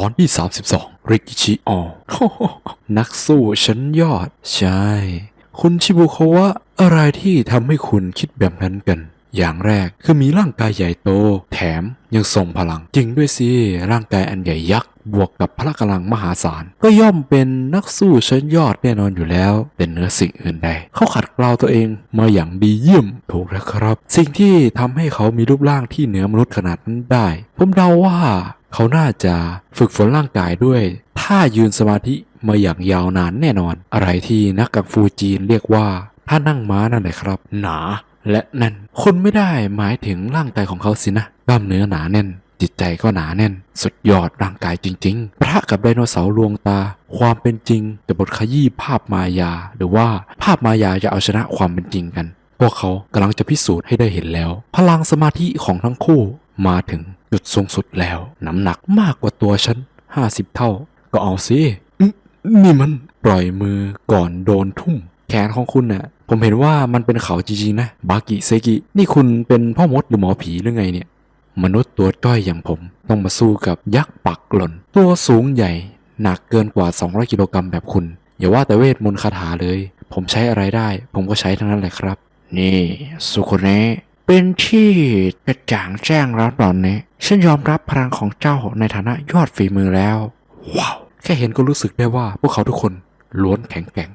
ตอนที่ 32 ริกิชิออนักสู้ชั้นยอด ใช่ คุณชิบุคะวะอะไรที่ทำให้คุณคิดแบบนั้นกัน อย่างแรกคือมีร่างกายใหญ่โต แถมยังทรงพลัง จริงด้วยสิ ร่างกายอันใหญ่ยักษ์บวกกับพละกำลังมหาศาล ก็ย่อมเป็นนักสู้ชั้นยอดแน่นอนอยู่แล้ว เป็นเนื้อสิ่งอื่นใด เขาขัดเกลาตัวเองมาอย่างดีเยี่ยมถูกแล้วครับ สิ่งที่ทำให้เขามีรูปร่างที่เหนือมนุษย์ขนาดนั้นได้ ผมเดาว่า เขาน่าจะฝึกฝนร่างกายด้วยท่ายืนสมาธิมาอย่างยาวนานแน่นอน อะไรที่นักกังฟูจีนเรียกว่าท่านั่งม้านั่นแหละครับ หนาและแน่นคนไม่ได้หมายถึงร่างกายของเขาสินะกล้ามเนื้อหนาแน่น จิตใจก็หนาแน่น สุดยอดร่างกายจริงๆปะทะกับไดโนเสาร์ลวงตา ความเป็นจริงกับบทขยี้ภาพมายา หรือว่าภาพมายาจะเอาชนะความเป็นจริงกันพวกเขากำลังจะพิสูจน์ให้ได้เห็นแล้ว พลังสมาธิของทั้งคู่ มาถึงจุดสูงสุดแล้ว น้ำหนักมากกว่าตัวฉันห้าสิบเท่า ก็เอาสิอื้อนี่มันปล่อยมือก่อนโดนทุ่ม แขนของคุณน่ะ ผมเห็นว่ามันเป็นเขาจริงๆนะ บากิเซกิ นี่คุณเป็นพ่อมดหรือหมอผีหรือไงเนี่ย มนุษย์ตัวจ้อยอย่างผม ต้องมาสู้กับยักษ์ปักหล่น ตัวสูงใหญ่ หนักเกินกว่า 200 กิโลกรัมแบบคุณ อย่าว่าแต่เวทมนต์คาถาเลย ผมใช้อะไรได้ ผมก็ใช้ทั้งนั้นแหละครับ นี่ สุโคเนะ เป็นที่กระจ่างแจ้งแล้วตอนนี้ ฉันยอมรับพลังของเจ้าในฐานะยอดฝีมือแล้ว ว้าว แค่เห็นก็รู้สึกได้ว่าพวกเขาทุกคนล้วนแข็งแกร่ง